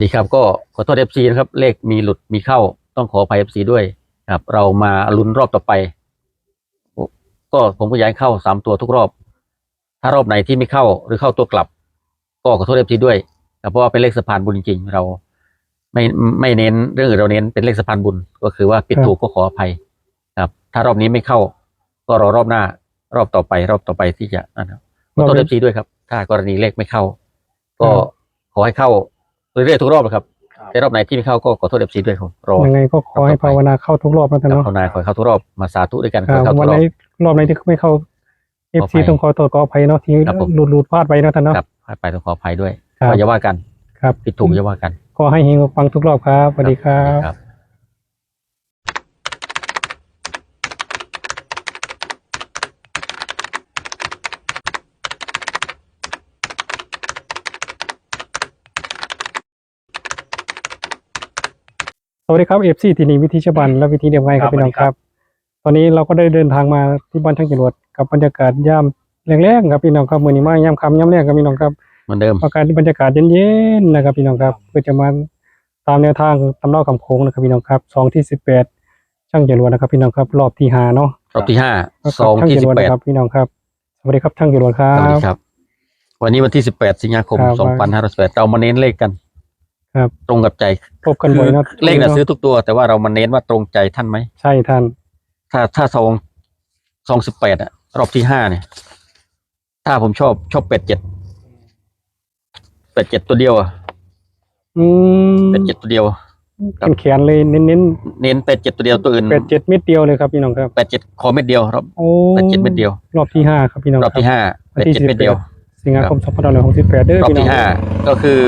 ดีครับก็ขอโทษเอฟซีนะครับ เลขมีหลุดมีเข้าต้องขออภัยเอฟซีด้วยครับ เรามาลุ้นรอบต่อไป ก็ผมก็อย้ายเข้าสามตัวทุกรอบ ถ้ารอบไหนที่ไม่เข้าหรือเข้าตัวกลับ ก็ขอโทษเอฟซีด้วยครับเพราะว่าเป็นเลขสะพานบุญจริงๆ เราไม่ไม่เน้นเรื่องอื่นเราเน้นเป็นเลขสะพานบุญก็คือว่าผิดครับถูกก็ขออภัยครับ ถ้ารอบนี้ไม่เข้า ก็รอรอบหน้ารอบต่อไป รอบต่อไปที่จะนั่นครับขอโทษเอฟซีด้วยครับ ถ้ากรณีเลขไม่เข้า ก็ครับขอให้เข้า เรื่อยๆทุกรอบเลยครับแต่รอบไหนที่ไม่เข้าก็ขอโทษเอฟซีด้วยครับรอยังไงก็ขอให้ภาวนาเข้าทุกรอบนะท่านกับเนาะภาวนาขอให้เข้าทุกรอบมาสาธุด้วยกันคขอรับให้เข้าทุวันกรไหนอบรอบไหนที่ไม่เข้าเอฟขออภัซียต้องขอตัวขออภัยเนาะที่ครับผมหลุดหลุดพลาดไปเนาะท่านเนาะครับให้ไปต้องขออภัยด้วยครับก็อย่าว่ากัน ครับผิดถูกอย่าว่ากันก็ให้เฮงฟังทุกรอบครับสวัสดีครับ วัสดีครับเอฟซีทีนีวิธีชบันและวิธีเดียวไงครับพี่น้องครับ ตอนนี้เราก็ได้เดินทางมาที่บ้านช่างจรวดกับบรรยากาศย่ำแรงๆครับพี่น้องครับมือนี้มาย่ำคำย่ำแรงครับพี่น้องครับเหมือนเดิมอากาศบรรยากาศเย็นๆนะครับพี่น้องครับเพื่อจะมาตามแนวทางตำเล่าคำโค้งนะครับพี่น้องครับสองที่สิบแปดช่างจรวดนะครับพี่น้องครับรอบที่ห้าเนาะรอบที่ห้าครับสองช่างที่จสิรบวดแปดนะครับพี่น้องครับสวัสดีครับช่างจรวดครัสวัสดีบครับ วันนี้วันที่สิบแปดสิงหาคมครับสองพันห้าร้อยสิบแปดเรามาเน้นเลขกัน ครับ ตรงกับใจพบกันบ่อยเนาะเลขน่ะซื้อทุกตัว แต่ว่าเรามาเน้นว่าตรงใจท่านไหมใช่ท่าน ถ้าถ้าซองซองสิบแปดอะรอบที่ห้าเนี่ย ถ้าผมชอบชอบเป็ดเจ็ดเป็ดเจ็ดตัวเดียวอะอืมเป็ดเจ็ดตัวเดียวครับเป็นแขนเลยเน้นเน้นเป็ดเจ็ดตัวเดียวตัวอื่นๆแปดเจ็ดเม็ดเดียวเลยครับพี่น้องครับเป็ดเจ็ดขอเม็ดเดียวรอบโอ้เป็ดเจ็ดเม็ดเดียว รอบที่ห้าครับพี่น้องรอบที่ห้าวันเป็ดที่เจ็ดเม็ดเดียวสิงหาคมสองพันห้าร้อยหกสิบแปดเด้อรอบพี่น้องที่ห้าก็คือ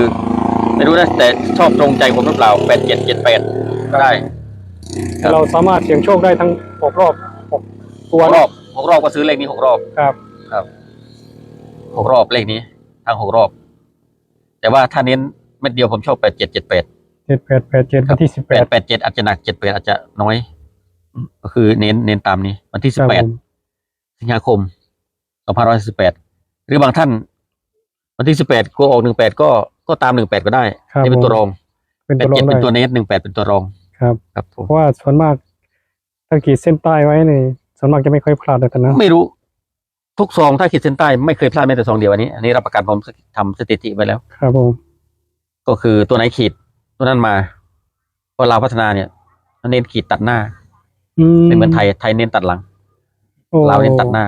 ไม่รู้นะแต่ชอบตรงใจผมหรือเปล่าแปดเจ็ดเจ็ดแปดก็ได้ครับ เราสามารถเสี่ยงโชคได้ทั้งหกรอบหกตัวหกรเนาะอบหกรอบก็ซื้อเลขนี้หกรอบครับ หกรอบเลขนี้ทั้งหกรอบ แต่ว่าถ้าเน้นเม็ดเดียวผมชอบแปดเจ็ดเจ็ดแปด เจ็ดแปดแปดเจ็ดวันที่สิบแปแปดดแปดเจ็ดอาจจะหนักเจ็ดแปดอาจจะน้อยก็คือเน้นเน้นตามนี้ วันที่สิบแปดสิงหาคมสองพันร้อยสิบแปดหรือบางท่าน วันที่สิบแปดกลัวออกหนึ่งแปดก็ ก็ตามหนึ่งแปดก็ได้ครับนี่เป็นตัวรองเป็นแปตัวดรอเจ็ดงเป็นตัวได้เน้นหนึ่งแปดเป็นตัวรองครับครับผมเพราะว่าส่วนมากถ้าขีดเส้นใต้ไว้เนี่ยส่วนมากจะไม่ค่อยพลาดเลยแต่นะไม่รู้ ทุกซองถ้าขีดเส้นใต้ไม่เคยพลาดแม้แต่ซองเดียวอันนี้อันนี้รับประกันผมทำสถิติไว้แล้ว ครับผมก็คือตัวไหนขีดตัวนั้นมาเพราะเราวพัฒนาเนี่ยเน้นขีดตัดหน้าอืมไม่เหมือนไทยไทยเน้นตัดหลัง โอ้เราวเน้นตัดหน้า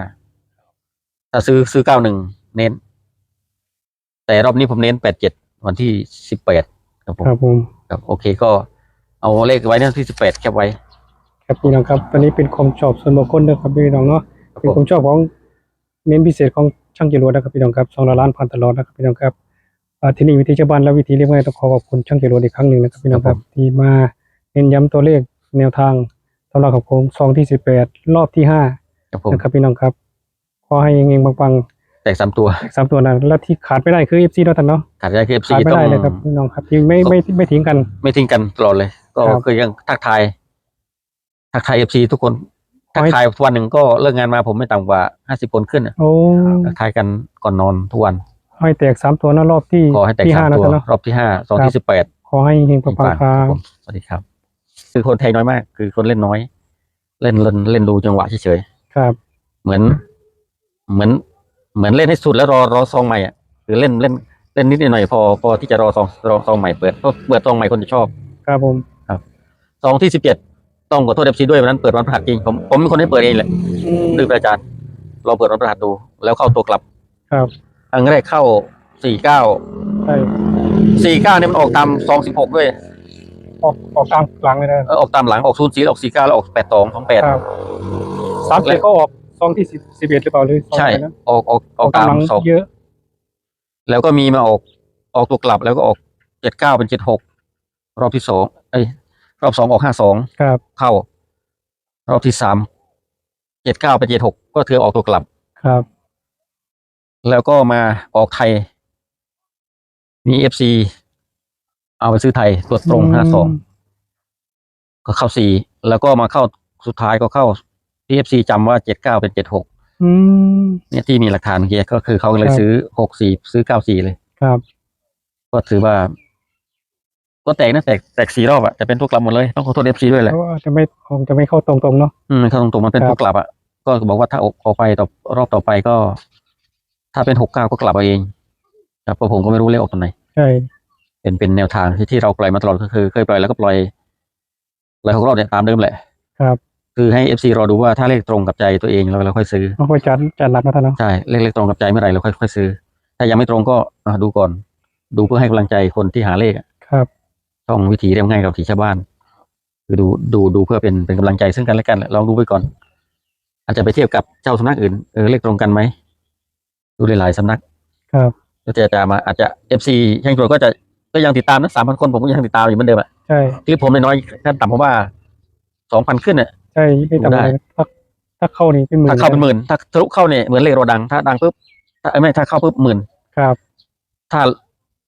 ถ้าซื้อซื้อเก้าหนึ่งเน้น แต่รอบนี้ผมเน้นแปดเจ็ด วันที่สิบแปดครับผมครับผมครับโอเคก็เอาเลขไว้ที่สิบแปดแคปไว้ ครับพี่น้องครับตอนนี้เป็นความชอบส่วนบุคคลนะครับพี่น้องเนาะครับเป็นผความมชอบของเน้นพิเศษของช่างจรวดนะครับพี่น้องครับสองล้านพันตลอดนะครับพี่น้องครับอ่าที่นี่วิธีชาวบ้านและวิธีเรียกง่ายต้องขอขอบคุณช่างจรวดอีกครั้งหนึ่งนะครับพี่น้องครับที่มาเน้นย้ำตัวเลขแนวทางสำหรับของโค้งซองที่สิบแปดรอบที่ห้า ครับผม นะครับพี่น้องครับ ขอให้เงงๆปัง แตกสามตัวๆสามตัวนั้นและที่ขาดไม่ได้คือเอฟซีเนาะท่านเนาะขาดได้คือเอฟซีขาดไม่ต้อง ได้เลยครับพี่น้องครับที่ไม่ไม่ไม่ทิ้งกัน ไม่ทิ้งกันตลอดเลย ก็ครับคือยังทักทาย ทักทายเอฟซีทุกคนขอทักให้ ทายวันหนึ่งก็เลิกงานมาผมไม่ต่ำกว่าห้าสิบคนขึ้นน่ะโอ้ทักทายกันก่อนนอนทุกวันให้แตกสามตัวนะรอบที่ขอให้แตกที่สาห้ามนะตัวท่านเนาะรอบที่ห้าสองครับที่สิบแปดขอให้เฮงๆปังๆครับผมสวัสดีครับ คือคนไทยน้อยมาก คือคนเล่นน้อย เล่นเล่นเล่นดูจังหวะเฉยครับ ๆเหมือน เหมือน เหมือนเล่นให้สุดแล้วรอรอซองใหม่อะคือเล่นเล่นเล่นนิดหน่อยพอพอที่จะรอซองรอซองใหม่เปิดเพราะเปิดซองใหม่คนจะชอบครับผมซองที่สิบเจ็ดต้องขอโทษเอฟซีด้วยวันนั้นเปิดวันพฤหัสจริงผมผมเป็นคนให้เปิดเองแหละอืมดื้ออาจารย์เราเปิดวันพฤหัสดู แล้วเข้าตัวกลับ ครับครั้งแรกเข้าสี่เก้าใช่สี่เก้าเนี่ยมันออกตามซองสิบหกด้วยออกออกกลางหลังเลยนะเออออกตามหลังออกศูนย์สี่ออกสี่เก้าแล้วออกแปดสองสองแปดครับสามเจ็ดก็ออก ซองที่สิบสิบเอ็ดหรือเปล่าหรือซองใช่ไหนนะออกออกออกกตามลางสองเยอะ แล้วก็มีมาออก ออกตัวกลับแล้วก็ออกเจ็ดเก้าเป็นเจ็ดหกรอบที่สองเอ้ยรอบสองออกห้าสองครับ เข้า รอบที่สามเจ็ดเก้าเป็นเจ็ดหกก็ถือออกตัวกลับ ครับ แล้วก็มาออกไทย มีเอฟซีเอาไปซื้อไทยตัวตรงห้าสองก็เข้าสี่แล้วก็มาเข้าสุดท้ายก็เข้า ที่เอฟซีจำว่าเจ็ดเก้าเป็นเจ็ดหกอืม เนี่ยที่มีหลักฐานเมื่อกี้ก็คือเขาเลยครับ ซื้อหกสี่ซื้อเก้าสี่เลย ครับ ก็ถือว่า ก็แตกนะแตกแตกสี่รอบอะแต่เป็นตัวกลับหมดเลยต้องขอโทษเอฟซีด้วยแหละ เพราะว่าจะไม่คงจะไม่เข้าตรงๆเนาะ อืมเข้าตรงๆมันเป็นครับตัวกลับอะก็บอกว่าถ้าออกออกไปต่อรอบต่อไปก็ ถ้าเป็นหกเก้าก็กลับเอาเองครับเพราะผมก็ไม่รู้เลขออกตรงไหน ใช่ เป็นเป็นแนวทางที่ที่เราปล่อยมาตลอดก็คือ เคยปล่อยแล้วก็ปล่อยปล่อยหกรอบเนี่ยตามเดิมแหละครับ คือให้เอฟซีรอดูว่าถ้าเลขตรงกับใจตัวเองเราเราค่อยซื้อต้องคอยจัดจัดหนักนะท่านเนาะใช่เลขเลขตรงกับใจเมื่อไหร่เราค่อยค่อยซื้อ ถ้ายังไม่ตรงก็อะดูก่อน ดูเพื่อให้กำลังใจคนที่หาเลขอะครับช่องวิถีเรียบง่ายกับวิถีชาวบ้าน คือดูดูดูเพื่อเป็นเป็นกำลังใจซึ่งกันและกันแหละลองดูไปก่อน อาจจะไปเทียบกับเจ้าสำนักอื่นเออเลขตรงกันไหมดูหลายๆสำนัก ครับก็จะจะมาอาจจะเอฟซีแห่งตัวก็จะก็ยังติดตามนะสามพันคนผมก็ยังติดตามอยู่เหมือนเดิมอะใช่คลิปผมน้อยๆขั้นต่ำผมว่าสองพันขึ้นเนี่ย ใช่ไม่ต่ำได้เลยถ้าถ้าเข้านี่เป็นหมื่นถ้าเข้าเป็นหมื่น ถ้าทะลุเข้าเนี่ยเหมือนเลขเราดัง ถ้าดังปุ๊บถ้าเอ้ยไม่ถ้าเข้าปุ๊บหมื่นครับ ถ้า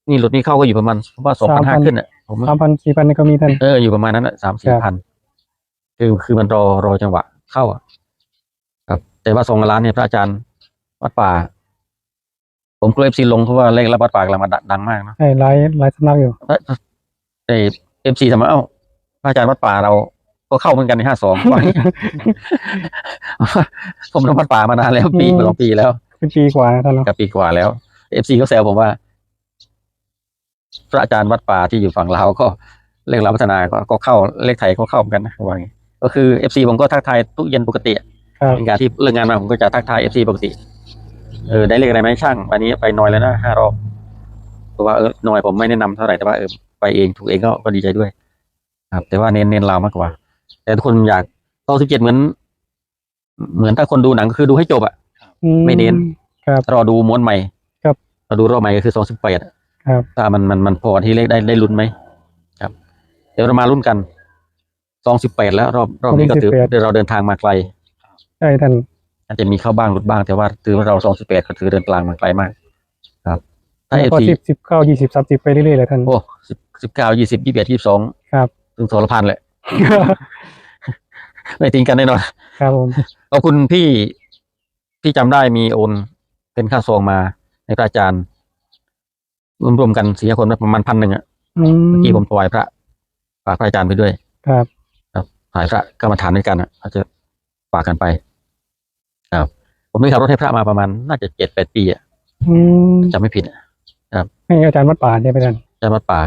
นี่หลุดนี่เข้าก็อยู่ประมาณผมว่าสองพันห้า3,000ขึ้นอะผมสามพันสี่พันนี่ก็มีท่านเอออยู่ประมาณนั้นอะสามสี่พันคือคือมันรอรอจังหวะเข้าอะ ครับ แต่ว่าสองล้านเนี่ยพระอาจารย์วัดป่า ผมกลัวเอฟซีลงเพราะว่าเลขรับวัดป่ากำลังมาดังมากเนอะใช่หลายหลายสำนักอยู่เอเอฟซีทำไมเอ้าพระอาจารย์วัดป่าเรา ก็เข้าเหมือนกันในห้าสองผมทำวัดป่ามานานแล้วปีอืมสองปีแล้วเป็นปีกว่านะท่านเนาะกับปีกว่าแล้วเอฟซีก็แซวผมว่า พระอาจารย์วัดป่าที่อยู่ฝั่งลาวก็เลขลาวพัฒนาก็ก็เข้าเลขไทยก็เข้าเหมือนกันนะว่าอย่างงี้ก็คือเอฟซีผมก็ทักทายทุกเย็นปกติอะครับเป็นการที่เลิกงานมาผมก็จะทักทายเอฟซีปกติเออได้เลขอะไรไหมช่าง วันนี้ไปนอยแล้วนะห้ารอบเพราะว่าเออนอยผมไม่แนะนำเท่าไหร่แต่ว่าเออไปเองถูกเองก็ก็ดีใจด้วย ครับ แต่ว่าเน้นเน้นลาวมากกว่า แต่ทุกคนอยากเข้าสิบเจ็ดเหมือน เหมือนถ้าคนดูหนังก็คือดูให้จบอะอืไม่เน้นครับรอดูม้วนใหม่ ครับรอดูรอบใหม่ก็คือสองสิบแปดครับถ้ามันมันมันพอที่เลขได้ได้ลุ้นไหมครับ เดี๋ยวเรามาลุ้นกันสองสิบแปดแล้ว รอบรอบนี้ก็ถือ28เดี๋ยวเราเดินทางมาไกลใช่ท่านอาจจะมีเข้าบ้างหลุดบ้างแต่ว่าถือว่าเราสองสิบแปดก็ถือเดินกลางมาไกลมาก ครับถ้าเอแล้วก็ทีสิบสิบเก้ายี่สิบสามสิบไปเรื่อยๆเลยท่านโอ้สิบสิบเก้ายี่สิบยี่สิบเอ็ดยี่สิบสองครับถึงโสรพันแหละ ไม่ทิ้งกันแน่นอนครับผมขอบคุณพี่ที่จำได้มีโอนเป็นค่าซองมาในพระอาจารย์รวมๆกันสี่คนประมาณพันหนึ่งอะอืมเมื่อกี้ผมถวายพระฝากพระอาจารย์ไปด้วย ครับถวายพระกรรมฐานด้วยกันอะอาจจะฝากกันไป ครับ ผมนี่ขับรถให้พระมาประมาณน่าจะเจ็ดแปดปีอะอืมจำไม่ผิดอะให้อาจารย์วัดป่าเนี่ยไปท่านใช่วัดป่า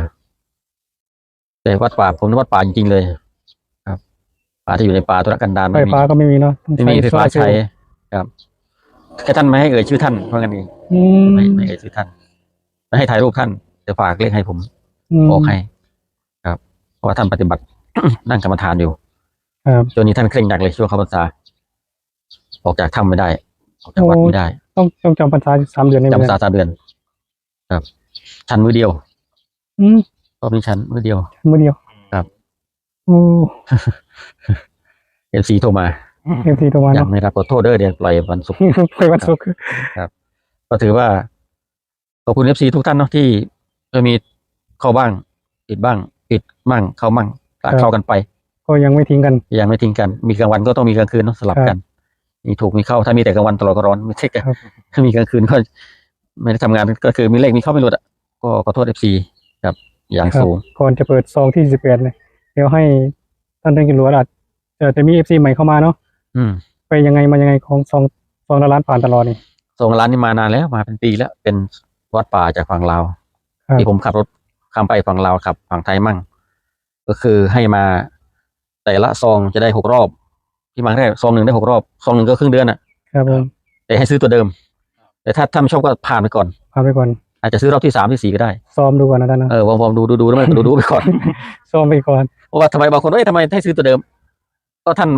แต่วัดป่าผมนึกวัดป่าจริงๆเลยครับ ป่าที่อยู่ในป่าตุรกันดารไฟไม่มีฟ้าก็ไม่มีเนาะต้องไม่มีไฟฟ้าโซลร์เซลใช้ล์ครับแค่ท่านไม่ให้เอ่ยชื่อท่านเพราะงั้นเองอืมไม่ไม่เอ่ยชื่อท่านไม่ให้ถ่ายรูปท่านแต่ฝากเลขให้ผมมบอกให้ ครับ เพราะว่าท่านปฏิบัติ นั่งกรรมฐานอยู่ครับช่วงนี้ท่านเคร่งหนักเลยช่วงเข้าพรรษาออกจากถ้ำไม่ได้ออกจากวัดโอ้ไม่ได้ ต้องต้องจำพรรษาสามเดือนนี่จำพรรไหมษาสามเดือน ครับ ชันมือเดียว อืมรอบนี้ชันมือเดียว มือเดียวครับโอ้ เอฟซีโทรมาเอ็มทีตัวมายังเนาะไม่รับขอโทษเด้อเดี๋ยวปล่อยวันศุกร์ ไปวันศุกร์ก็ถือว่าขอบคุณเอฟซีทุกท่านเนาะที่จะมีเข้าบ้างปิดบ้างปิดมั่งเข้ามั่งเข้ากันไป ก็ยังไม่ทิ้งกัน ยังไม่ทิ้งกัน มีกลางวันก็ต้องมีกลางคืนเนาะสลับกัน มีถูกมีเข้าถ้ามีแต่กลางวันตลอดก็ร้อนไม่ใช่กันครับ ถ้ามีกลางคืนก็ไม่ได้ทำงานก็คือมีเลขมีเข้าไม่หลุดอะก็ขอโทษเอฟซีครับอย่างครับสูง ก่อนจะเปิดซองที่สิบแปดเนี่ยเดี๋ยวให้ท่านท่านกินรัวอาจจะจะมีเอฟซีใหม่เข้ามาเนาะอืมไปยังไงมายังไงของซองซองละล้านผ่านตลอดนี่ส่งร้านนี้มานานแล้วมาเป็นปีแล้ว เป็นวัดป่าจากฝั่งลาวครับ ที่ผมขับรถข้ามไปฝั่งลาวขับฝั่งไทยมั่ง ก็คือให้มาแต่ละซองจะได้หกรอบ ที่มาแรกซองหนึ่งได้หกรอบซองหนึ่งก็ครึ่งเดือนอะ ครับผมแต่ให้ซื้อตัวเดิม แต่ถ้าถ้าไม่ชอบก็ผ่านไปก่อน พาไปก่อน อาจจะซื้อรอบที่สามที่สี่ก็ได้ซ้อมดูก่อนนะท่านนะเออวอร์มๆดูดูดูแล้วมันดูดูไปก่อน ซ้อมไปก่อนเพราะว่าทำไมบางคนเอ้ยทำไมให้ซื้อตัวเดิม ก็ท่าน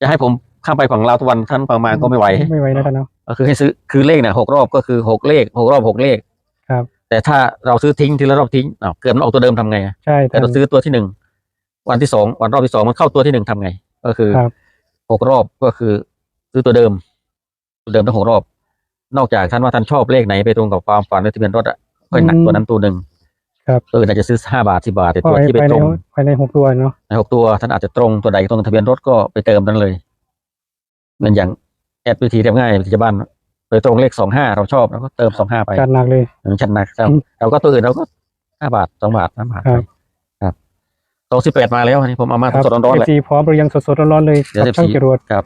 จะให้ผมข้ามไปฝั่งลาวทุกวันท่านประมาณก็ไม่ไหวไม่ไหวนะท่านเนาะก็คือให้ซื้อคือเลขเนี่ยหกรอบก็คือหกเลขหกรอบหกเลขครับ แต่ถ้าเราซื้อทิ้งทีละรอบทิ้งอ้าวเกิดมันออกตัวเดิมทำไงอะใช่แต่ท่านเราซื้อตัวที่หนึ่งวันที่สองวันรอบที่สองมันเข้าตัวที่หนึ่งทำไง ก็คือครับหกรอบก็คือซื้อตัวเดิม ตัวเดิมทั้งหกรอบ นอกจากท่านว่าท่านชอบเลขไหนไปตรงกับความฝันในทะเบียนรถอะก็หนักตัวนั้นตัวหนึ่งครับเอออาจจะซื้อห้าบาทสิบาทแต่ก็ตัวไปที่ไปไปตในรงไปในหกตัวเนาะในหกตัวท่านอาจจะตรงตัวใดตรงกับทะเบียนรถก็ไปเติมนั้นเลยเหมือนอย่างแอดวิธีเรียบง่ายวิธีชาวบ้านโดยตรงเลขสองห้าเราชอบเราก็เติมสองห้าไปจัดหนักเลยอย่างชันหนักเราเราก็ตัวอื่นเราก็ห้าบาทสองบาทสามบาทครับครับสองสิบแปดมาแล้วอันนี้ผมเอามาครับสดๆร้อนๆเอเลยซีพร้อมหรือยังสดๆร้อนๆเลยเดี๋ยวกับช่าง FC จรวดครับ